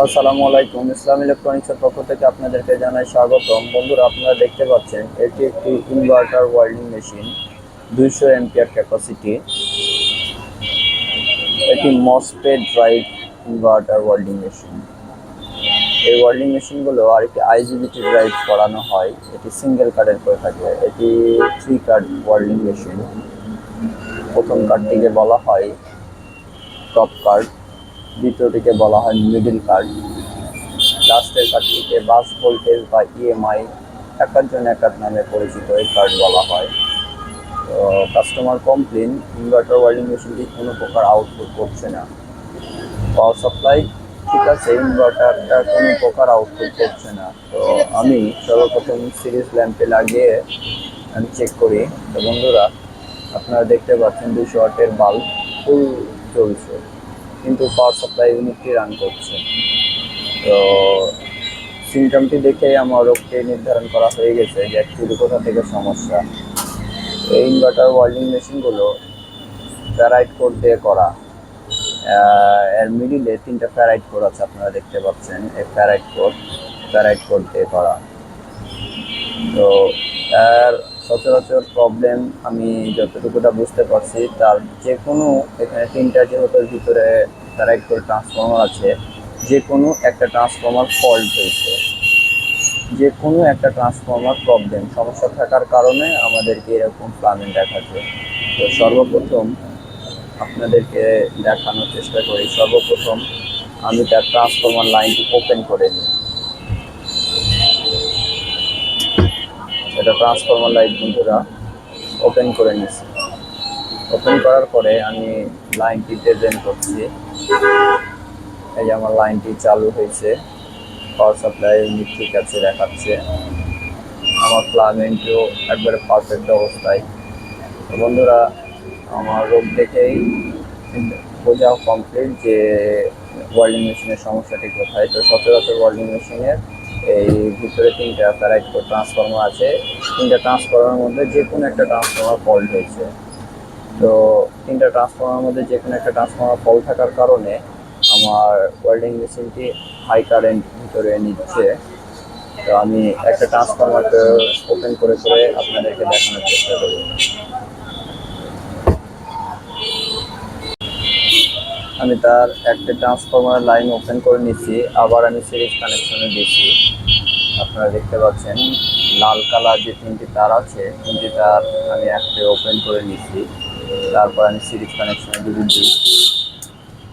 আসসালামু আলাইকুম। ইসলাম ইলেকট্রনিক্সের পক্ষ থেকে আপনাদেরকে জানাই স্বাগতম। বন্ধুরা, আপনারা দেখতে পাচ্ছেন, এটি একটি ইনভার্টার ওয়েল্ডিং মেশিন দুইশো এমপিআর ক্যাপাসিটি এটি MOSFET drive inverter welding machine এই ওয়েল্ডিং মেশিনগুলো আর একটি আইজিবিটি ড্রাইভ করানো হয়। এটি সিঙ্গেল কার্ডের করে থাকে। এটি থ্রি কার্ড ওয়েল্ডিং মেশিন প্রথম কার্ডটিকে বলা হয় টপ কার্ড দ্বিতীয়টিকে বলা হয় মিডিল কার্ড লাস্টের কার্ডটিকে বাস, ভোল্টেজ বা ইএমআই একার জন্য একার নামে পরিচিত এই কার্ড বলা হয়। তো কাস্টমার কমপ্লেন ইনভার্টার ওয়ার্ডিং মেশিনটি কোনো প্রকার আউটপুট করছে না। পাওয়ার সাপ্লাই ঠিক আছে ইনভার্টারটা কোনো প্রকার আউটপুট করছে না। তো আমি সর্বপ্রথম সিরিজ ল্যাম্পে লাগিয়ে আমি চেক করি। তো বন্ধুরা, আপনারা দেখতে পাচ্ছেন দুশো ওয়াটের বাল্ব ফুল চলছে। কিন্তু পাওয়ার সাপ্লাই ইউনিটটি রান করছে। তো সিমটমটি দেখে আমার রোগটি নির্ধারণ করা হয়ে গেছে যে অ্যাকচুয়ালি কোথা থেকে সমস্যা। এই ইনভার্টার ওয়ার্ল্ডিং মেশিনগুলো প্যারাইট কোড দিয়ে করা। এর মিডিলে তিনটা প্যারাইট কোড আছে আপনারা দেখতে পাচ্ছেন। এই প্যারাইট কোড প্যারাইট কোড দিয়ে করা। তো সচরাচর প্রবলেম আমি যতটুকুটা বুঝতে পারছি, তার যে কোনো এখানে তিনটা যেহেতু ভিতরে প্যারাইট কোড ট্রান্সফর্মার আছে যে কোনো একটা ট্রান্সফর্মার ফল্ট হয়েছে। যে কোনো একটা ট্রান্সফর্মার প্রবলেম সমস্যা থাকার কারণে আমাদেরকে এরকম প্লামিং দেখাচ্ছে তো সর্বপ্রথম আপনাদেরকে দেখানোর চেষ্টা করি। সর্বপ্রথম আমি তার ট্রান্সফর্মার লাইনটি ওপেন করে নিই। এটা ট্রান্সফর্মার লাইট বন্ধুরা ওপেন করে নিচ্ছি ওপেন করার পরে আমি লাইনটি প্রেজেন্ট করছি। এই যে আমার লাইনটি চালু হয়েছে। পাওয়ার সাপ্লাই ঠিক আছে দেখাচ্ছে। আমার প্লামেন্টও একবারে পারফেক্ট অবস্থায়। বন্ধুরা, আমার রোগ দেখেই বোঝা কমপ্লিট যে ওয়ার্ল্ডিং মেশিনের সমস্যাটি কোথায়। তো সচরাচর ওয়ার্ল্ডিং মেশিনের এই ভিতরে তিনটা প্যারাইট ট্রান্সফর্মার আছে। তিনটা ট্রান্সফর্মার মধ্যে যে কোনো একটা ট্রান্সফর্মার ফল্ট হয়েছে। তো তিনটা ট্রান্সফর্মার মধ্যে যে কোনো একটা ট্রান্সফর্মার ফল থাকার কারণে আমার ওয়েল্ডিং মেশিনটি হাই কারেন্ট ভিতরে নিচ্ছে। তো আমি একটা ট্রান্সফর্মারকে ওপেন করে করে আপনাদেরকে দেখানোর চেষ্টা করি আমি তার একটা ট্রান্সফর্মার লাইন ওপেন করে নিচ্ছি। আবার আমি সিরিজ কানেকশনে দিচ্ছি। আপনারা দেখতে পাচ্ছেন, লাল কালার যে তিনটি তার আছে, তিনটি তার আমি একটা ওপেন করে নিচ্ছি। তারপর আমি সিরিজ কানেকশনে দিয়ে দিই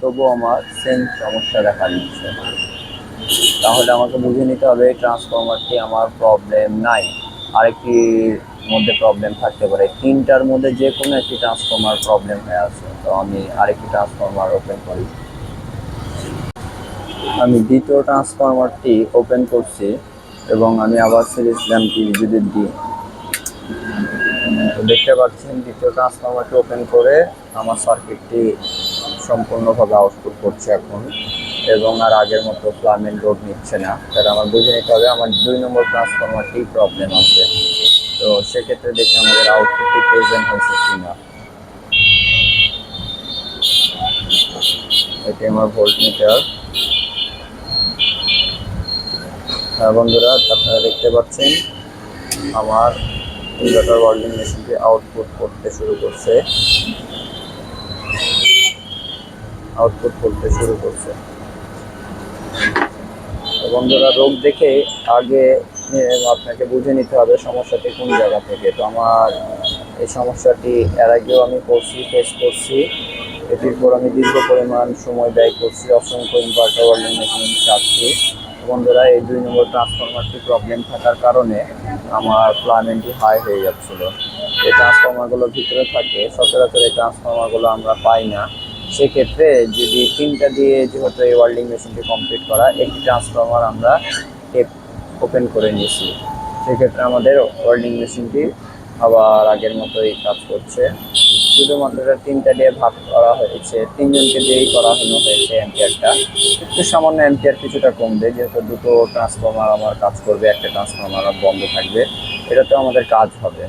তবুও আমার সেম সমস্যা দেখা দিচ্ছে। তাহলে আমাকে বুঝে নিতে হবে ট্রান্সফরমারটি আমার প্রবলেম নাই। আরেকটির মধ্যে প্রবলেম থাকতে পারে। তিনটার মধ্যে যে কোনো একটি ট্রান্সফর্মার প্রবলেম হয়ে আছে। তো আমি আরেকটি ট্রান্সফর্মার ওপেন করি। আমি দ্বিতীয় ট্রান্সফর্মারটি ওপেন করছি এবং আমি আবার সিরিজ ল্যাম্পটি বিদ্যুৎ দিই দেখতে পাচ্ছেন, দ্বিতীয় ট্রান্সফর্মারটি ওপেন করে আমার সার্কিটটি সম্পূর্ণভাবে আউটপুট করছে এখন এবং আর আগের মতো ফ্লামেন্ট রোড নিচ্ছে না। তাহলে আমার বুঝে নিতে হবে, আমার দুই নম্বর ট্রান্সফরমারটি প্রবলেম আছে। তো সেক্ষেত্রে দেখি আমাদের আউটপুটটি প্রেজেন্ট হয়েছে কিনা। এটি আমার ভোল্ট মিটার হ্যাঁ বন্ধুরা, আপনারা দেখতে পাচ্ছেন, আমার ইনভার্টার ওয়ার্ল্ডিং মেশিনটি আউটপুট করতে শুরু করছে। আউটপুট করতে শুরু করছে। বন্ধুরা, রোগ দেখে আগে আপনাকে বুঝে নিতে হবে সমস্যাটি কোন জায়গা থেকে। তো আমার এই সমস্যাটি এর আগেও আমি করছি ফেস করছি। এটির পর আমি দীর্ঘ পরিমাণ সময় ব্যয় করছি, অসংখ্য ইনভার্টার ওয়ার্ল্ডিং মেশিন চাচ্ছি বন্ধুরা, এই দুই নম্বর ট্রান্সফরমারটি প্রবলেম থাকার কারণে আমার প্লামেন্টটি হাই হয়ে যাচ্ছিল। এই ট্রান্সফরমারগুলো ভিতরে থাকে, সচরাচর এই ট্রান্সফরমারগুলো আমরা পাই না। সেক্ষেত্রে যদি তিনটা দিয়ে যেহেতু এই ওয়ার্ল্ডিং মেশিনটি কমপ্লিট করা, একটি ট্রান্সফরমার আমরা ওপেন করে নিয়েছি। সেক্ষেত্রে আমাদের ওয়েল্ডিং মেশিনটি আবার আগের মতোই কাজ করছে। শুধুমাত্র তিনটা দিয়ে ভাগ করা হয়েছে। তিনজনকে দিয়েই করা হলো হয়েছে এম্পিয়ারটা একটু সামান্য এম্পিয়ার কিছুটা কমবে, যেহেতু দুটো ট্রান্সফর্মার আমার কাজ করবে, একটা ট্রান্সফরমার বন্ধ থাকবে। এটাতে আমাদের কাজ হবে।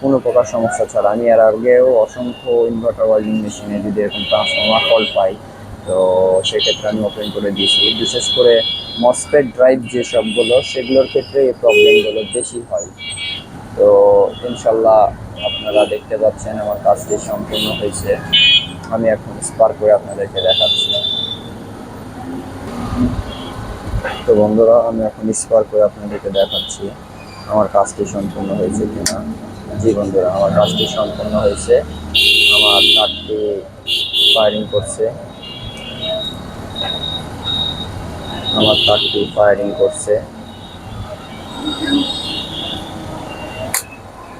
কোনো প্রকার সমস্যা ছাড়া। আমি এর আগেও অসংখ্য ইনভার্টার ওয়ার্ল্ডিং মেশিনে যদি এরকম ট্রান্সফর্মার ফল পাই, তো সেক্ষেত্রে আমি ওপেন করে দিয়েছি। বিশেষ করে মসপেট ড্রাইভ যে সবগুলো, সেগুলোর ক্ষেত্রে এই প্রবলেমগুলো বেশি হয়। তো ইনশাল্লাহ আপনারা দেখতে পাচ্ছেন আমার কাজটি সম্পূর্ণ হয়েছে। আমি এখন স্পার করে আপনাদেরকে দেখাচ্ছি। তো বন্ধুরা, আমি এখন স্পার করে আপনাদেরকে দেখাচ্ছি আমার কাজটি সম্পূর্ণ হয়েছে কিনা। জি বন্ধুরা, আমার কাজটি সম্পূর্ণ হয়েছে। আমার কার্ডটি ফায়ারিং করছে। আমার কার্ডটি ফায়ারিং করছে।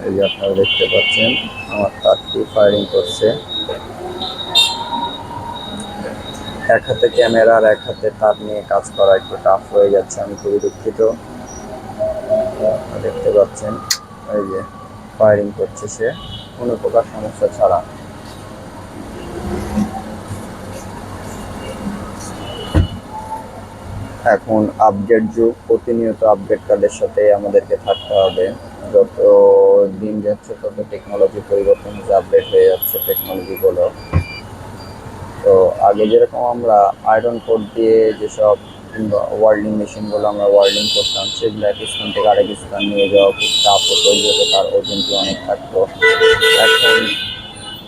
এই যে আপনারা দেখতে পাচ্ছেন, আমার কার্ডটি ফায়ারিং করছে। এক হাতে ক্যামেরা আর এক হাতে তার নিয়ে কাজ করা একটু টাফ হয়ে যাচ্ছে, আমি খুবই দুঃখিত। দেখতে পাচ্ছেন, এই যে ফায়ারিং করছে সে, কোনো প্রকার সমস্যা ছাড়া। এখন আপডেট যুগ, প্রতিনিয়ত আপডেট কার্ডের সাথে আমাদেরকে থাকতে হবে। যত দিন যাচ্ছে, তত টেকনোলজি পরিবর্তন হচ্ছে আপডেট হয়ে যাচ্ছে টেকনোলজিগুলো তো আগে যেরকম আমরা আয়রন কোড দিয়ে যেসব ওয়ার্ল্ডিং মেশিনগুলো আমরা ওয়ার্ল্ডিং করতাম সেগুলো এক স্থান থেকে আরেক স্থান নিয়ে যাওয়া খুব চাপ হতো, যেহেতু তার ওজনটি অনেক থাকতো। এখন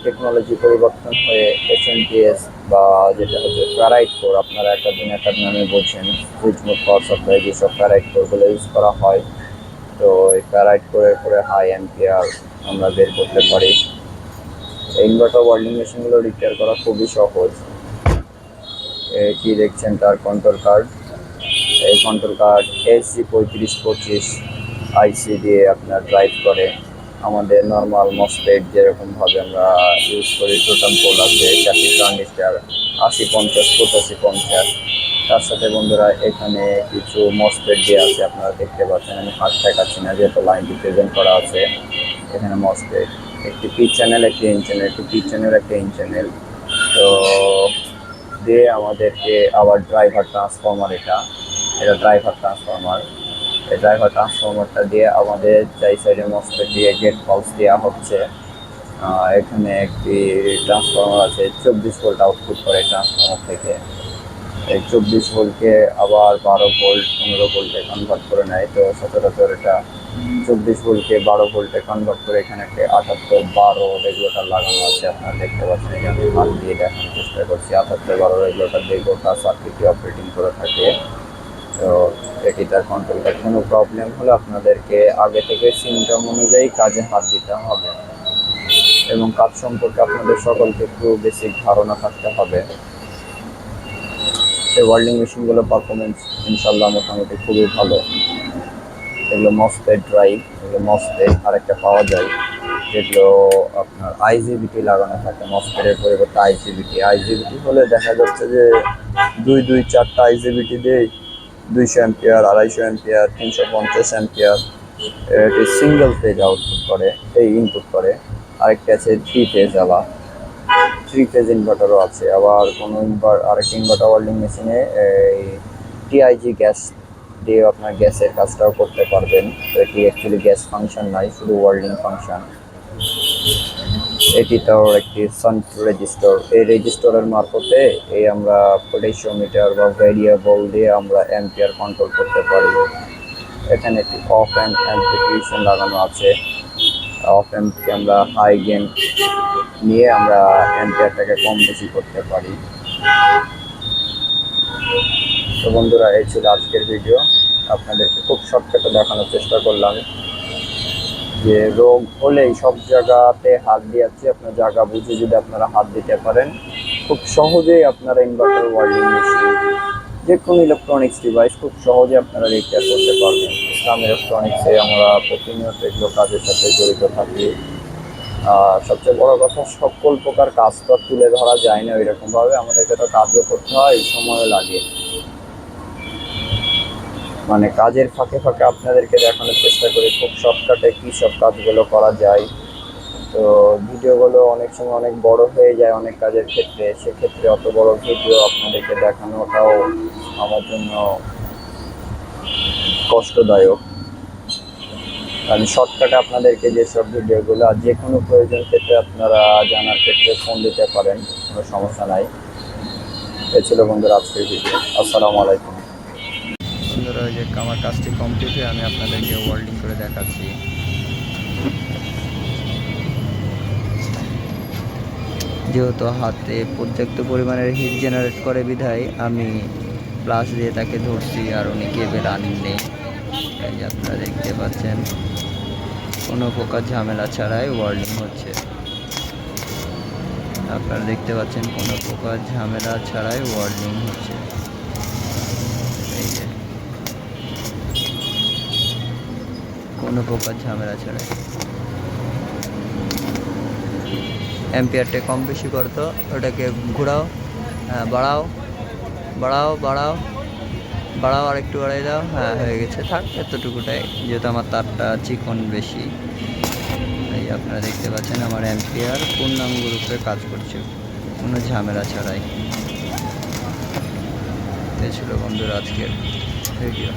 টেকনোলজি পরিবর্তন হয়ে এস এন পি এস বা যেটা হচ্ছে প্যারাইট কোর আপনারা একটা দিন একটা নামে বলছেন সুইচ মোড পাওয়ার যেসব প্যারাইট কোরগুলো ইউজ করা হয়, তো এই প্যারাইট কোরের করে হাই অ্যাম্পিয়ার আমরা বের করতে পারি। ইনভার্টার ওয়ার্ল্ডিং মেশিনগুলো রিপেয়ার করা খুবই সহজ। এটি দেখছেন তার কন্ট্রোল কার্ড এই কন্ট্রোল কার্ড এসি পঁয়ত্রিশ পঁচিশ আইসি দিয়ে আপনার ড্রাইভ করে। আমাদের নর্মাল মসপেট যেরকমভাবে আমরা ইউজ করি টোটাম পোল আছে চারটি ট্রানজিস্টার আশি পঞ্চাশ, পঁচাশি পঞ্চাশ। তার সাথে বন্ধুরা, এখানে কিছু মসপেট দিয়ে আছে আপনারা দেখতে পাচ্ছেন। আমি হাত দেখাচ্ছি না, যেহেতু লাইনটি প্রেজেন্ট করা আছে। এখানে মসপেট একটি পি চ্যানেল একটি ইন চ্যানেল একটি পি চ্যানেল একটা ইন চ্যানেল তো দিয়ে আমাদেরকে আবার ড্রাইভার ট্রান্সফর্মার এটা এটা ড্রাইভার ট্রান্সফর্মার ড্রাইভার ট্রান্সফর্মারটা দিয়ে আমাদের চাই সাইডের মসপেট দিয়ে গেট পালস দেওয়া হচ্ছে। এখানে একটি ট্রান্সফর্মার আছে, চব্বিশ ভোল্ট আউটপুট করে ট্রান্সফর্মার থেকে। এই চব্বিশ ভোল্টকে আবার বারো ভোল্ট পনেরো ভোল্টে কনভার্ট করে নেয়। তো সচরাচর এটা চব্বিশ ভোল্টকে বারো ভোল্টে কনভার্ট করে এখানে একটা আটাত্তর বারো রেগুলেটার লাগানো আছে। আপনারা দেখতে পাচ্ছেন আমি হাত দিয়ে দেখানোর চেষ্টা করছি। আটাত্তর বারো রেগুলেটার দিয়ে গোটা সার্কিটটি অপারেটিং করে থাকে। তো এটি তার কন্ট্রোলটা কোনো প্রবলেম হলে আপনাদেরকে আগে থেকে সিমটম অনুযায়ী কাজে হাত দিতে হবে। এবং কাজ সম্পর্কে আপনাদের সকলকে একটু বেসিক ধারণা থাকতে হবে। এই ওয়ার্ল্ডিং মেশিনগুলোর পারফরমেন্স ইনশাল্লাহ মোটামুটি খুবই ভালো। এগুলো মসপেট ড্রাইভ এগুলো মসপেট আরেকটা পাওয়া যায়। যেগুলো আপনার আইজিবিটি লাগানো থাকে মসপেটের পরিবর্তে আইজিবিটি আইজিবিটি হলে দেখা যাচ্ছে যে দুই দুই, চারটা আইজিবিটি দিয়ে দুইশো অ্যাম্পিয়ার আড়াইশো অ্যাম্পিয়ার তিনশো পঞ্চাশ অ্যাম্পিয়ার এটি সিঙ্গেল পেজ আউটপুট করে, এই ইনপুট করে। আরেকটা আছে থ্রি পেজ আলা থ্রি ফেজ ইনভার্টারও আছে। আবার কোনো ইনভার আরেকটি ইনভার্টার ওয়েল্ডিং মেশিনে এই টিআইজি গ্যাস দিয়ে আপনার গ্যাসের কাজটাও করতে পারবেন। এটি অ্যাকচুয়ালি গ্যাস ফাংশন নাই শুধু ওয়েল্ডিং ফাংশন এটি তাও একটি সান্ট রেজিস্টার এই রেজিস্টারের মারফতে এই আমরা পটেশিওমিটার বা ভ্যারিয়েবল দিয়ে আমরা অ্যাম্পিয়ার কন্ট্রোল করতে পারি। এখানে একটি অফ অ্যান্ড অ্যাম্পলিফিকেশন লাগানো আছে। অফ অ্যাম্পকে আমরা হাই গেন নিয়ে আমরা অ্যাম্পিয়ারটাকে কম বেশি করতে পারি। তো বন্ধুরা, এই ছিল আজকের ভিডিও আপনাদেরকে খুব শর্টকাটে দেখানোর চেষ্টা করলাম। যে রোগ হলেই সব জায়গাতে হাত দিয়েছে, আপনার জায়গা বুঝে যদি আপনারা হাত দিতে পারেন, খুব সহজেই আপনারা ইনভার্টার ওয়ার্ল্ডিং মেশিন যে কোনো ইলেকট্রনিক্স ডিভাইস খুব সহজে আপনারা রিপেয়ার করতে পারবেন। ইসলাম ইলেকট্রনিক্সে আমরা প্রতিনিয়ত এগুলো কাজের সাথে জড়িত থাকি। সবচেয়ে বড় কথা, সকল প্রকার কাজ তো তুলে ধরা যায় না ওইরকমভাবে। আমাদেরকে তো কাজও করতে হয়, এই সময়ও লাগে। মানে কাজের ফাঁকে ফাঁকে আপনাদেরকে দেখানোর চেষ্টা করি খুব শর্টকাটে কী সব কাজগুলো করা যায়। তো ভিডিওগুলো অনেক সময় অনেক বড় হয়ে যায় অনেক কাজের ক্ষেত্রে, সেক্ষেত্রে অত বড় ভিডিও আপনাদেরকে দেখানোটাও আমার জন্য কষ্টদায়ক। আমি শর্টকাটে আপনাদেরকে যেসব ভিডিওগুলো যে কোনো প্রয়োজন ক্ষেত্রে আপনারা জানার ক্ষেত্রে ফোন দিতে পারেন, কোনো সমস্যা নাই। এ ছিল বন্ধুরা আজকের ভিডিও আসসালামু আলাইকুম। যে আমার কাজটি কমপ্লিট হয়ে আমি আপনাদেরকে ওয়েল্ডিং করে দেখাচ্ছি। যেহেতু হাতে পর্যাপ্ত পরিমাণের হিট জেনারেট করে বিধায়, আমি প্লাস দিয়ে তাকে ধরছি আর উনি কেবেল আনেননি। এই যে আপনারা দেখতে পাচ্ছেন, কোনো প্রকার ঝামেলা ছাড়াই ওয়ার্ল্ডিং হচ্ছে। আপনারা দেখতে পাচ্ছেন, কোনো প্রকার ঝামেলা ছাড়াই ওয়ার্ল্ডিং হচ্ছে এই যে কোনো প্রকার ঝামেলা ছাড়াই। অ্যাম্পিয়ারটা কম বেশি করতো, ওটাকে ঘোরাও হ্যাঁ বাড়াও বাড়াও বাড়াও বাড়াও আর একটু বাড়াই দাও হ্যাঁ হয়ে গেছে, থাক, এতটুকুটাই। যেহেতু আমার তারটা চিকন বেশি, এই আপনারা দেখতে পাচ্ছেন আমার অ্যাম্পিয়ার পূর্ণাঙ্গ রূপে কাজ করছে, কোনো ঝামেলা ছাড়াই। এই ছিল বন্ধুরা আজকের ভিডিও